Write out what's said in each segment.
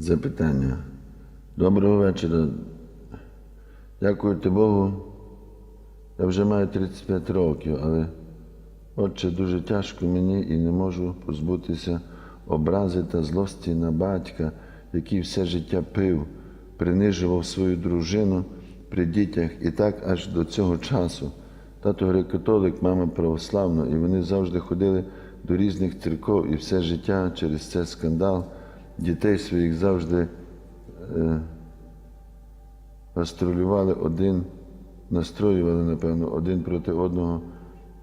Запитання. Доброго вечора. Дякувати Богу. Я вже маю 35 років, але отче дуже тяжко мені і не можу позбутися образи та злості на батька, який все життя пив, принижував свою дружину при дітях і так аж до цього часу. Тато греко-католик, мама православна, і вони завжди ходили до різних церков і все життя через це скандал дітей своїх завжди е, гастролювали один, настроювали, напевно, один проти одного.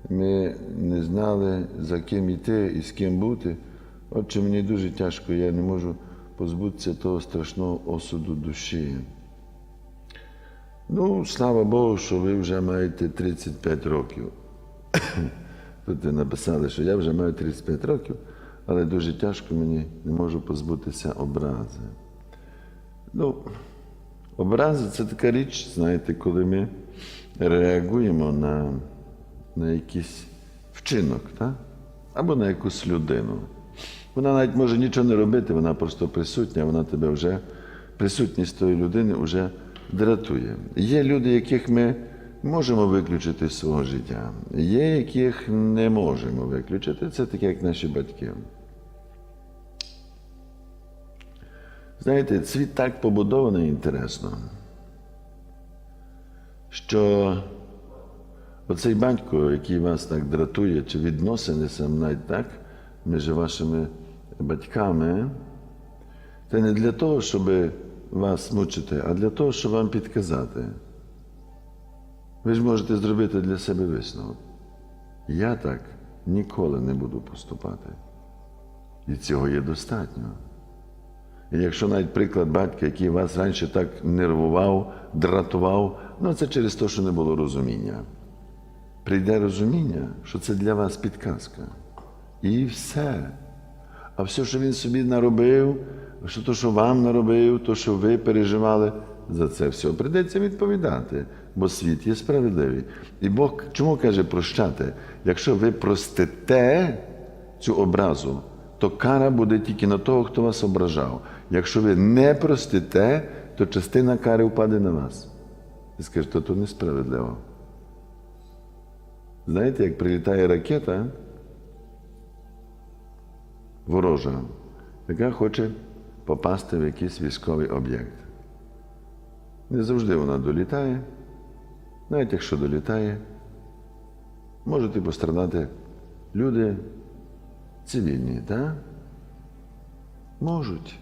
Ми не знали, за ким йти і з ким бути. Отже, мені дуже тяжко, я не можу позбутися того страшного осуду душі. Ну, слава Богу, що ви вже маєте 35 років. Тут ви написали, що я вже маю 35 років, але дуже тяжко мені не можу позбутися образи. Ну, образи це така річ, знаєте, коли ми реагуємо на, на якийсь вчинок, так? або на якусь людину. Вона навіть може нічого не робити, вона просто присутня, вона тебе вже, присутність тої людини вже дратує. Є люди, яких ми можемо виключити з свого життя, є, яких не можемо виключити. Це таке, як наші батьки. Знаєте, світ так побудований інтересно, що оцей батько, який вас так дратує, чи відносини сам навіть так між вашими батьками, це не для того, щоб вас мучити, а для того, щоб вам підказати. Ви ж можете зробити для себе висновок. Я так ніколи не буду поступати. І цього є достатньо. Якщо навіть приклад батька, який вас раніше так нервував, дратував, ну це через те, що не було розуміння. Прийде розуміння, що це для вас підказка. І все. А все, що він собі наробив, що то, що вам наробив, то, що ви переживали, за це все прийдеться відповідати, бо світ є справедливий. І Бог чому каже прощати? Якщо ви простите цю образу, то кара буде тільки на того, хто вас ображав. Якщо ви не простите, то частина кари впаде на вас. І скажете, то несправедливо. Знаєте, як прилітає ракета ворожа, яка хоче попасти в якийсь військовий об'єкт. Не завжди вона долітає, навіть якщо долітає, можуть і пострадати люди цивільні, так? Можуть.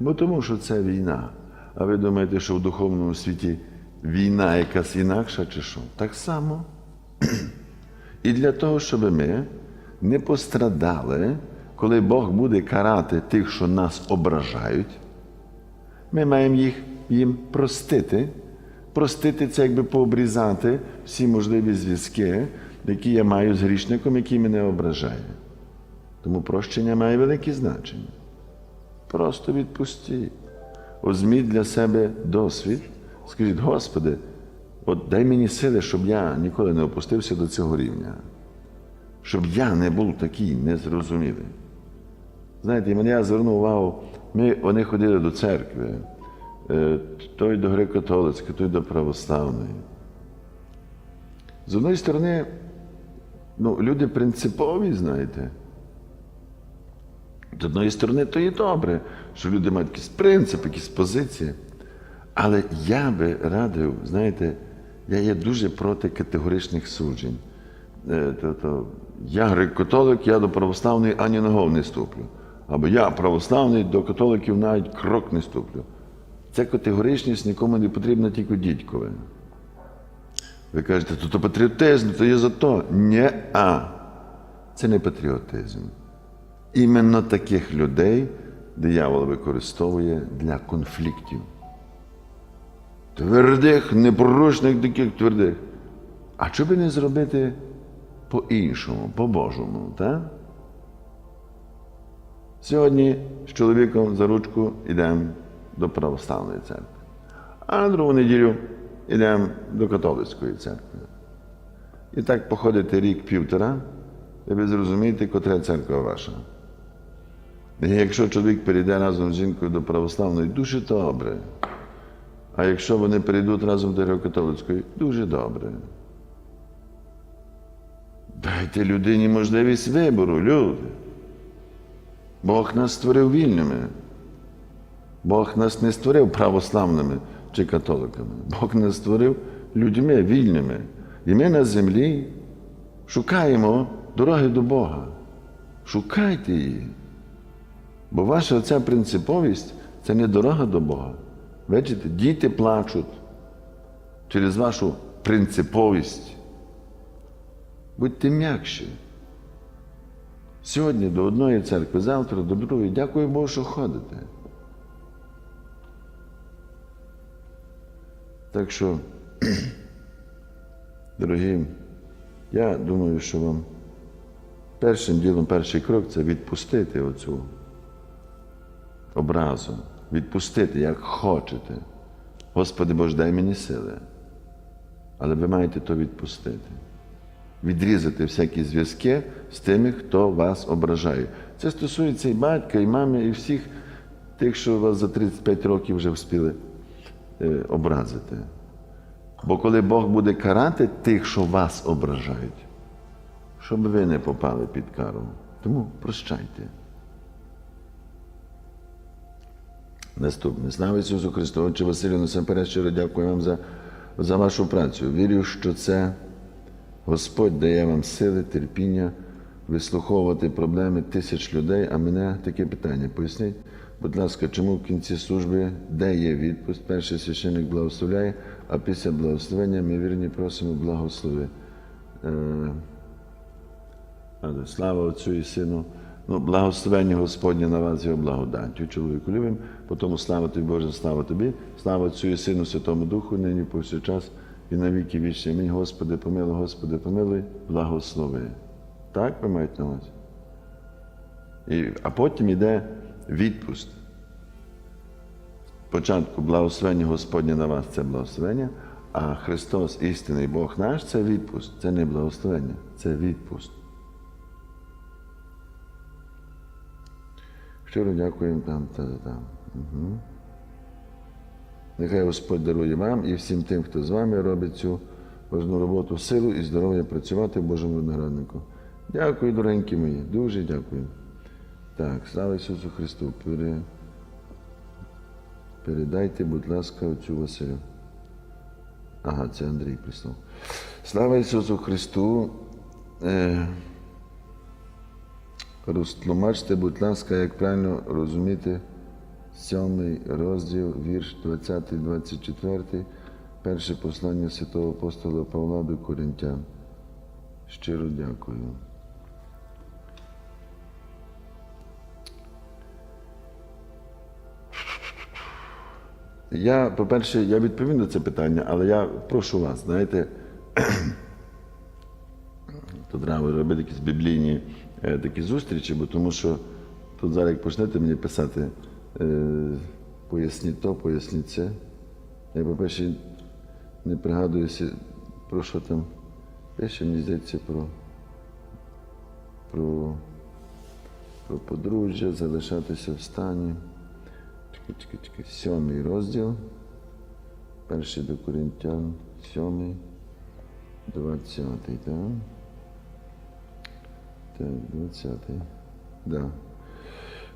Бо тому, що це війна. А ви думаєте, що в духовному світі війна якась інакша чи що? Так само. І для того, щоб ми не пострадали, коли Бог буде карати тих, що нас ображають, ми маємо їх їм простити. Простити це якби пообрізати всі можливі зв'язки, які я маю з грішником, який мене ображає. Тому прощення має велике значення. Просто відпустіть. Озміть для себе досвід. Скажіть, Господи, от дай мені сили, щоб я ніколи не опустився до цього рівня, щоб я не був такий незрозумілий. Знаєте, мене я звернув увагу, ми, вони ходили до церкви, е, той до греко-католицької, той до православної. З одної сторони, ну, люди принципові, знаєте. З одної сторони, то і добре, що люди мають якісь принципи, якісь позиції. Але я би радив, знаєте, я є дуже проти категоричних суджень. Тобто, я греко-католик, я до православної ані ногов не ступлю. Або я православний, до католиків навіть крок не ступлю. Ця категоричність нікому не потрібна тільки дідькове. Ви кажете, то, то патріотизм, то є за то. Ні, а це не патріотизм. Іменно таких людей диявол використовує для конфліктів. Твердих, непорушних таких твердих. А що би не зробити по-іншому, по-божому, так? Сьогодні з чоловіком за ручку йдемо до православної церкви, а на другу неділю йдемо до католицької церкви. І так походите рік-півтора, і ви зрозумієте, котра церква ваша. І якщо чоловік перейде разом з жінкою до православної, дуже добре. А якщо вони перейдуть разом до греко-католицької, дуже добре. Дайте людині можливість вибору, люди. Бог нас створив вільними. Бог нас не створив православними чи католиками. Бог нас створив людьми вільними. І ми на землі шукаємо дороги до Бога. Шукайте її. Бо ваша ця принциповість це не дорога до Бога. Бачите, діти плачуть через вашу принциповість. Будьте м'якші. Сьогодні до одної церкви, завтра до другої. Дякую Богу, що ходите. Так що, дорогі, я думаю, що вам першим ділом, перший крок це відпустити оцю образу, відпустити, як хочете. Господи Боже, дай мені сили. Але ви маєте то відпустити. Відрізати всякі зв'язки з тими, хто вас ображає. Це стосується і батька, і мами, і всіх тих, що вас за 35 років вже встигли е, образити. Бо коли Бог буде карати тих, що вас ображають, щоб ви не попали під кару. Тому прощайте. Наступне. Слава Ісусу Христу, Отче Василю, насамперед щиро дякую вам за, за вашу працю. Вірю, що це Господь дає вам сили, терпіння, вислуховувати проблеми тисяч людей. А мене таке питання. Поясніть, будь ласка, чому в кінці служби, де є відпуст, перший священник благословляє, а після благословення ми вірні просимо благослови. Е, слава Отцю і Сину. Ну, благословення Господнє на вас, його благодаттю, чоловіку любим, потім слава тобі, Боже, слава тобі, слава Отцю і Сину, Святому Духу, нині повсякчас і на віки вічні. Амінь. Господи, помилуй, Господи, помилуй, благослови. Так ви маєте на увазі? І, а потім йде відпуст. Спочатку благословення Господнє на вас це благословення, а Христос, істинний Бог наш, це відпуст. Це не благословення, це відпуст. Щиро дякуємо там та там. Угу. Нехай Господь дарує вам і всім тим, хто з вами робить цю важну роботу, силу і здоров'я працювати в Божому винограднику. Дякую, доренькі мої, дуже дякую. Так, слава Ісусу Христу. Пере... Передайте, будь ласка, оцю Василю. Ага, це Андрій прислав. Слава Ісусу Христу. Е... Розтлумачте, будь ласка, як правильно розуміти сьомий розділ, вірш 20-24, перше послання святого апостола Павла до Коринтян. Щиро дякую. Я, по-перше, я відповім на це питання, але я прошу вас, знаєте, то треба робити якісь біблійні такі зустрічі, бо тому що тут зараз як почнете мені писати, е, поясніть то, поясніть це. Я, по-перше, не пригадуюся, про що там пише, мені здається, про, про, про подружжя, залишатися в стані. Сьомий розділ. Перший до Коринтян, сьомий, двадцятий, так? Так, 20. Да.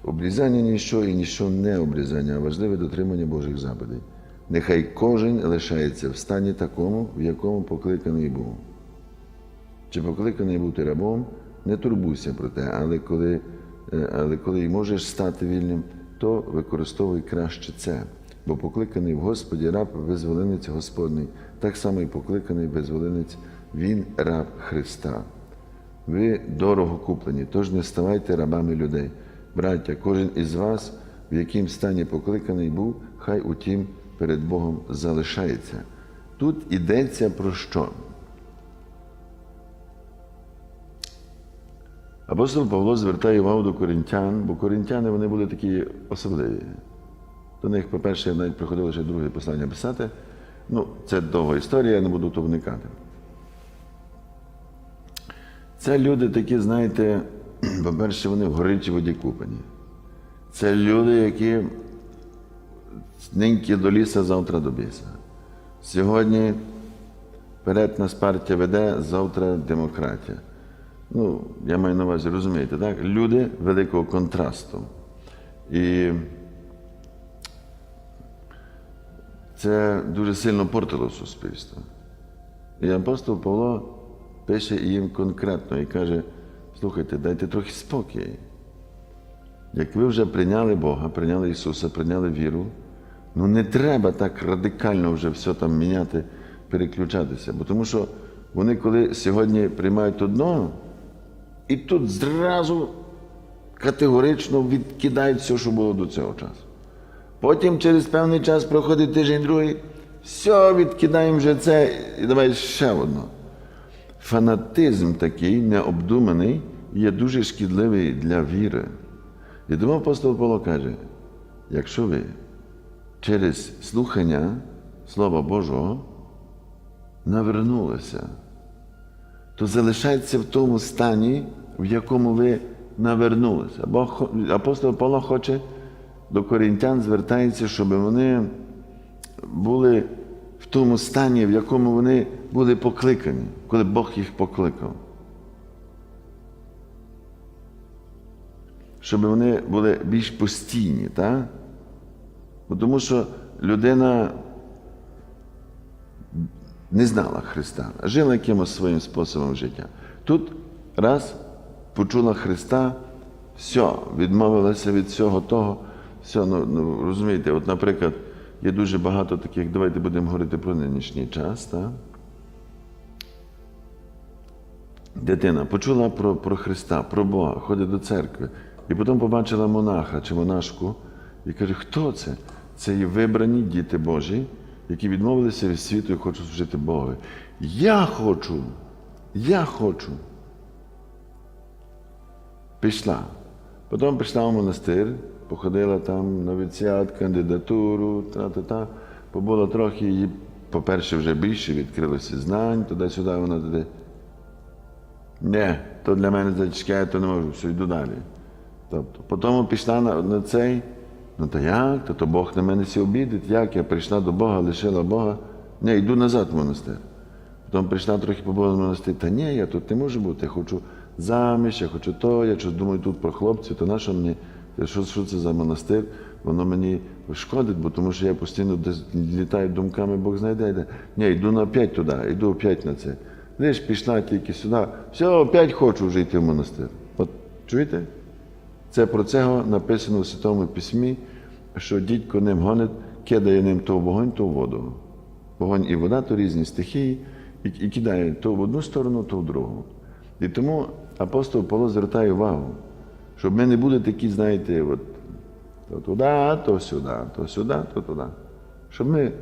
Обрізання ніщо і ніщо не обрізання, а важливе дотримання Божих заповідей. Нехай кожен лишається в стані такому, в якому покликаний був. Чи покликаний бути рабом, не турбуйся про те, але коли, е, але коли й можеш стати вільним, то використовуй краще це. Бо покликаний в Господі раб визволенець Господній, так само і покликаний визволенець, він раб Христа. Ви дорого куплені, тож не ставайте рабами людей. Браття, кожен із вас, в яким стані покликаний був, хай утім перед Богом залишається. Тут йдеться про що? Апостол Павло звертає увагу до коринтян, бо коринтяни вони були такі особливі. До них, по-перше, навіть приходило ще друге послання писати. Ну, це довга історія, я не буду то вникати. Це люди такі, знаєте, по-перше, вони в горючій воді купані. Це люди, які ниньки до ліса, завтра до біса. Сьогодні перед нас партія веде, завтра демократія. Ну, я маю на увазі, розумієте, так? Люди великого контрасту. І це дуже сильно портило суспільство. І апостол Павло пише їм конкретно і каже: слухайте, дайте трохи спокій. Як ви вже прийняли Бога, прийняли Ісуса, прийняли віру, ну не треба так радикально вже все там міняти, переключатися. Бо тому що вони, коли сьогодні приймають одного, і тут зразу категорично відкидають все, що було до цього часу. Потім через певний час проходить тиждень другий, все, відкидаємо вже це і давай ще одно. Фанатизм такий необдуманий є дуже шкідливий для віри. І тому апостол Павло каже: якщо ви через слухання Слова Божого навернулися, то залишайтеся в тому стані, в якому ви навернулися. Бо апостол Павло хоче до корінтян звертається, щоб вони були в тому стані, в якому вони були покликані, коли Бог їх покликав. Щоб вони були більш постійні, так? Тому що людина не знала Христа, а жила якимось своїм способом життя. Тут раз почула Христа, все, відмовилася від всього того. Все, ну, ну розумієте, от, наприклад, є дуже багато таких, давайте будемо говорити про нинішній час. Так? Дитина почула про, про Христа, про Бога, ходить до церкви, і потім побачила монаха чи монашку і каже, хто це? Це є вибрані діти Божі, які відмовилися від світу і хочуть служити Богові. Я хочу, я хочу. Пішла. Потім пішла в монастир, походила там новіціат, кандидатуру, та-та-та. Побула трохи, їй, по-перше, вже більше відкрилося знань, туди-сюди, вона туди. Ні, то для мене зачекає, то не можу, все, йду далі. Тобто, потім пішла на, на цей, ну то як, то, то Бог на мене сі обідить, як я прийшла до Бога, лишила Бога. Ні, йду назад в монастир. Потім прийшла трохи побула в монастир, та ні, я тут не можу бути, я хочу заміж, я хочу то, я щось думаю тут про хлопців, то на що мені, що, що це за монастир, воно мені шкодить, бо тому що я постійно десь літаю думками, Бог знайде. де. Ні, йду на п'ять туди, йду опять на це. Лиш пішла тільки сюди, все, опять хочу вже йти в монастир. От чуєте? Це про цього написано в Святому Письмі, що дідько ним гонить, кидає ним то в вогонь, то в воду. Вогонь і вода то різні стихії, і, і кидає то в одну сторону, то в другу. І тому апостол Павло звертає увагу, щоб ми не були такі, знаєте, от, то туди, то сюди, то сюди, то туди. Щоб ми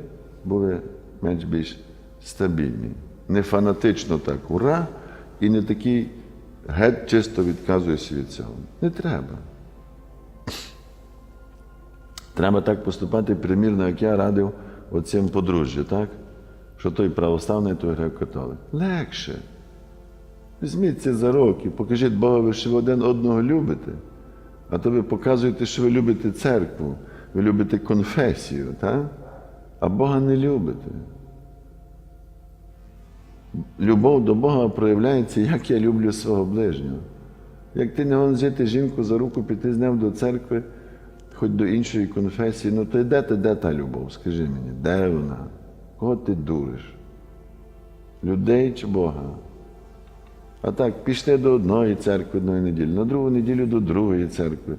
були менш більш стабільні. Не фанатично так, ура, і не такі геть чисто відказуєшся від цього. Не треба. Треба так поступати примірно, як я радив оцим подружжю, так? Що той православний, той греко-католик. Легше. Візьміться за роки, покажіть Богові, що ви один одного любите, а то ви показуєте, що ви любите церкву, ви любите конфесію, так? а Бога не любите. Любов до Бога проявляється, як я люблю свого ближнього. Як ти не гон взяти жінку за руку, піти з ним до церкви, хоч до іншої конфесії, ну то де ти, де та любов? Скажи мені, де вона? Кого ти дуриш? Людей чи Бога? А так, пішли до одної церкви одної неділі, на другу неділю до другої церкви.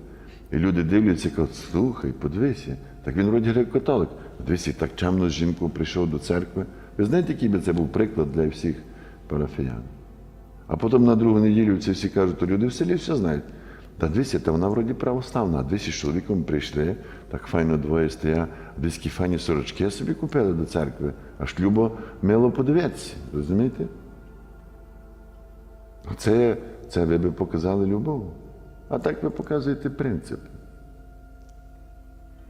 І люди дивляться і кажуть, слухай, подивися, так він вроді греко-католик. Дивися, так чемно з жінкою прийшов до церкви. Ви знаєте, який би це був приклад для всіх парафіян? А потім на другу неділю ці всі кажуть, то люди в селі все знають. Та дивися, та вона вроді православна, а дивися, з чоловіком прийшли, так файно двоє стоять, десь файні сорочки собі купили до церкви, аж любо мило подивитися, розумієте? Це, це ви би показали любов. А так ви показуєте принцип.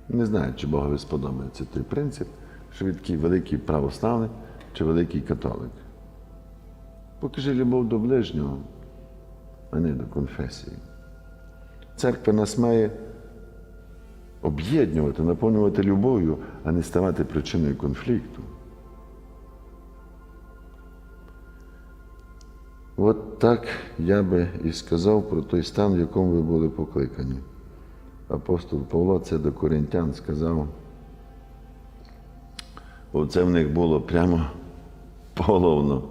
Не знаю, чи Богові сподобається той принцип, що ви такий великий православний чи великий католик. Покажи любов до ближнього, а не до конфесії. Церква нас має об'єднувати, наповнювати любов'ю, а не ставати причиною конфлікту. От так я би і сказав про той стан, в якому ви були покликані. Апостол Павло це до коринтян сказав. Оце в них було прямо половно.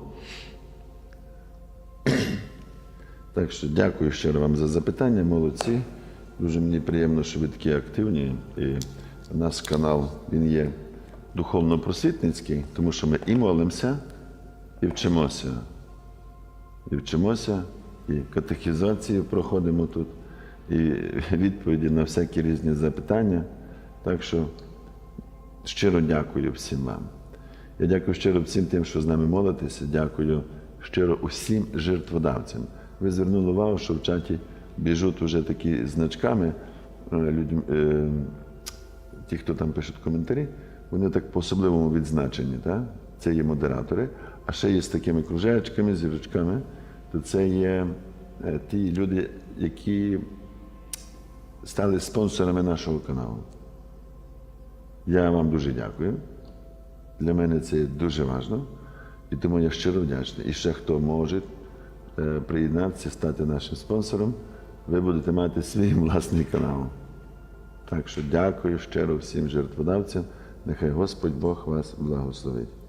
Так що дякую щиро вам за запитання, молодці. Дуже мені приємно, що ви такі активні. І наш канал він є духовно-просвітницький, тому що ми і молимося, і вчимося. І вчимося, і катехізацію проходимо тут, і відповіді на всякі різні запитання. Так що щиро дякую всім вам. Я дякую щиро всім тим, що з нами молитеся. Дякую щиро усім жертводавцям. Ви звернули увагу, що в чаті біжуть уже такі значками е, е, ті, хто там пишуть коментарі, вони так по-особливому відзначені. Так? Це є модератори, а ще є з такими кружечками, зірочками, то це є е, ті люди, які стали спонсорами нашого каналу. Я вам дуже дякую. Для мене це дуже важливо. І тому я щиро вдячний. І ще хто може е, приєднатися, стати нашим спонсором, ви будете мати свій власний канал. Так що дякую щиро всім жертводавцям. Нехай Господь Бог вас благословить.